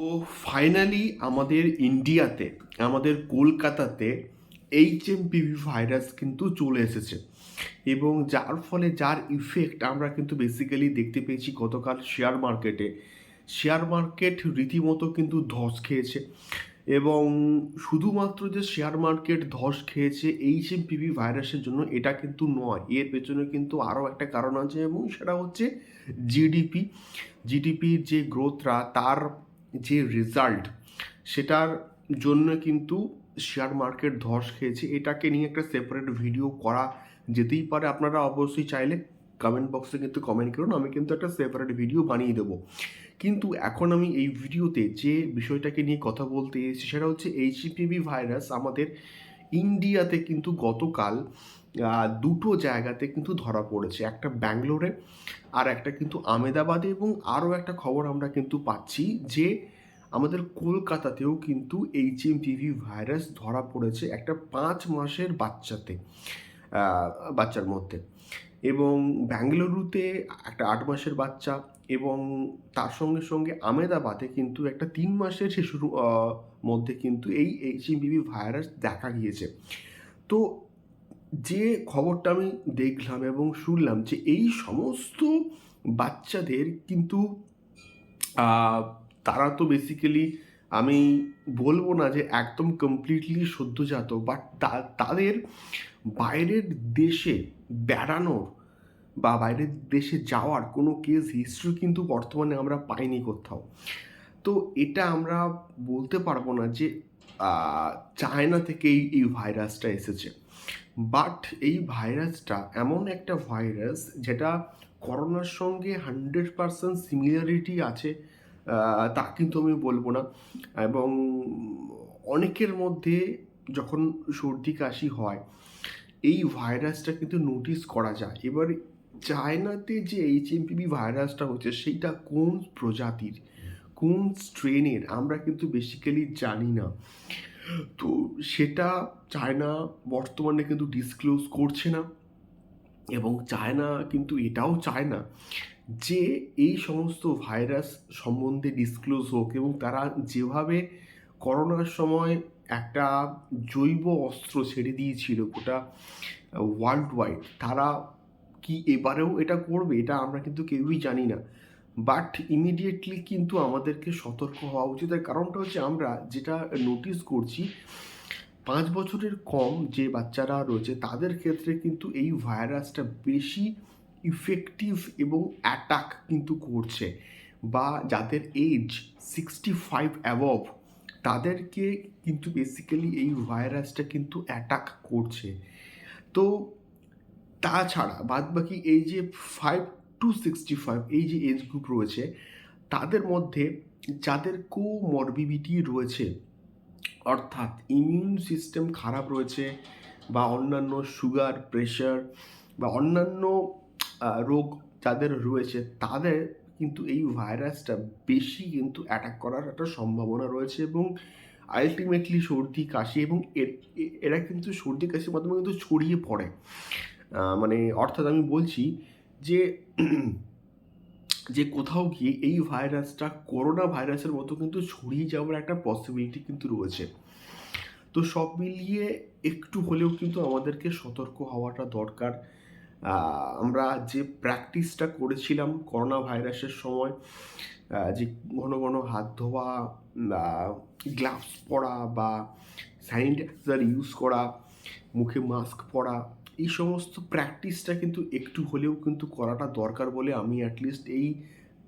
তো ফাইনালি আমাদের ইন্ডিয়াতে আমাদের কলকাতাতে এইচ এম পিভি ভাইরাস কিন্তু চলে এসেছে। এবং যার ফলে যার ইফেক্ট আমরা কিন্তু বেসিক্যালি দেখতে পেয়েছি গতকাল শেয়ার মার্কেটে শেয়ার মার্কেট রীতিমতো কিন্তু ধস খেয়েছে। এবং শুধুমাত্র যে শেয়ার মার্কেট ধস খেয়েছে এইচ এম পিভি ভাইরাসের জন্য, এটা কিন্তু নয়। এর পেছনে কিন্তু আরও একটা কারণ আছে এবং সেটা হচ্ছে জিডিপি জিডিপির যে গ্রোথরা তার যে রেজাল্ট সেটার জন্য কিন্তু শেয়ার মার্কেট ধস খেয়েছে। এটাকে নিয়ে একটা সেপারেট ভিডিও করা যেতেই পারে। আপনারা অবশ্যই চাইলে কমেন্ট বক্সে কিন্তু কমেন্ট করুন। আমি কিন্তু একটা সেপারেট ভিডিও বানিয়ে দেবো। কিন্তু এখন আমি এই ভিডিওতে যে বিষয়টাকে নিয়ে কথা বলতে এসেছি, সেটা হচ্ছে এইচপিভি ভাইরাস আমাদের ইন্ডিয়াতে কিন্তু গতকাল দুটো জায়গাতে কিন্তু ধরা পড়েছে। একটা ব্যাঙ্গালোরে আর একটা কিন্তু আমেদাবাদে এবং আরও একটা খবর আমরা কিন্তু পাচ্ছি যে, আমাদের কলকাতাতেও কিন্তু এইচ এম টিভি ভাইরাস ধরা পড়েছে একটা পাঁচ মাসের বাচ্চাতে বাচ্চার মধ্যে। এবং ব্যাঙ্গালুরুতে একটা আট মাসের বাচ্চা এবং তার সঙ্গে সঙ্গে আমেদাবাদে কিন্তু একটা তিন মাসের শিশুর মধ্যে কিন্তু এই এইচএমপিভি ভাইরাস দেখা গিয়েছে। তো যে খবরটা আমি দেখলাম এবং শুনলাম যে এই সমস্ত বাচ্চাদের কিন্তু তারা তো বেসিক্যালি আমি বলব না যে একদম কমপ্লিটলি সদ্যজাত বাট তাদের বাইরের দেশে বেড়ানোর বা বাইরের দেশে যাওয়ার কোনো কেস হিস্ট্রি কিন্তু বর্তমানে আমরা পাইনি কোথাও। তো এটা আমরা বলতে পারব না যে চায়না থেকে এই ভাইরাসটা এসেছে। বাট এই ভাইরাসটা এমন একটা ভাইরাস যেটা করোনার সঙ্গে হান্ড্রেড পারসেন্ট সিমিলারিটি আছে তা কিন্তু আমি বলব না। এবং অনেকের মধ্যে যখন সর্দি কাশি হয়, এই ভাইরাসটা কিন্তু নোটিস করা যায়। এবার চায়নাতে যে এইচ এমপিভি ভাইরাসটা হচ্ছে, সেইটা কোন প্রজাতির? কোন স্ট্রেনের আমরা কিন্তু বেসিক্যালি জানি না। তো সেটা চায়না বর্তমানে কিন্তু ডিসক্লোজ করছে না। এবং চায়না কিন্তু এটাও চায় না যে এই সমস্ত ভাইরাস সম্বন্ধে ডিসক্লোজ হোক এবং তারা যেভাবে করোনার সময় একটা জৈব অস্ত্র ছেড়ে দিয়েছিল গোটা ওয়ার্ল্ড ওয়াইড তারা কি এবারেও এটা করবে, এটা আমরা কিন্তু কেউই জানি না। বাট ইমিডিয়েটলি কিন্তু আমাদেরকে সতর্ক হওয়া উচিত। তার কারণটা হচ্ছে আমরা যেটা নোটিস করছি, পাঁচ বছরের কম যে বাচ্চারা রয়েছে, তাদের ক্ষেত্রে কিন্তু এই ভাইরাসটা বেশি ইফেক্টিভ এবং অ্যাটাক কিন্তু করছে। বা যাদের এজ সিক্সটি ফাইভ অ্যাবভ তাদেরকে কিন্তু বেসিক্যালি এই ভাইরাসটা কিন্তু অ্যাটাক করছে। তো তাছাড়া বাদ বাকি এই যে ফাইভ টু সিক্সটি ফাইভ এই যে এজ গ্রুপ রয়েছে, তাদের মধ্যে যাদের কোমরবিডিটি রয়েছে, অর্থাৎ ইমিউন সিস্টেম খারাপ রয়েছে বা অন্যান্য সুগার প্রেশার বা অন্যান্য রোগ যাদের রয়েছে, তাদের কিন্তু এই ভাইরাসটা বেশি কিন্তু অ্যাটাক করার একটা সম্ভাবনা রয়েছে এবং আলটিমেটলি সর্দি, কাশি এবং এরা কিন্তু সর্দি, কাশির মাধ্যমে কিন্তু ছড়িয়ে পড়ে। মানে অর্থাৎ আমি বলছি যে যে কোথাও গিয়ে এই ভাইরাসটা করোনা ভাইরাসের মতো কিন্তু ছড়িয়ে যাওয়ার একটা পসিবিলিটি কিন্তু রয়েছে। তো সব মিলিয়ে একটু হলেও কিন্তু আমাদেরকে সতর্ক হওয়াটা দরকার। আমরা যে প্র্যাকটিসটা করেছিলাম করোনা ভাইরাসের সময় যে ঘন ঘন হাত ধোয়া গ্লাভস পরা, বা স্যানিটাইজার ইউজ করা, মুখে মাস্ক পরা এই সমস্ত প্র্যাকটিসটা কিন্তু একটু হলেও কিন্তু করাটা দরকার বলে আমি অ্যাটলিস্ট এই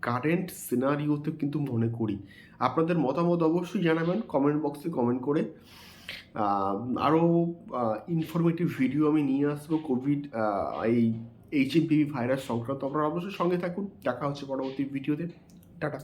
কারেন্ট সিনারিওতে কিন্তু মনে করি। আপনাদের মতামত অবশ্যই জানাবেন কমেন্ট বক্সে কমেন্ট করে। আরও ইনফরমেটিভ ভিডিও আমি নিয়ে আসব কোভিড এই এইচ ভাইরাস সংক্রান্ত। আপনারা অবশ্যই সঙ্গে থাকুন। দেখা হচ্ছে পরবর্তী ভিডিওতে টাটা।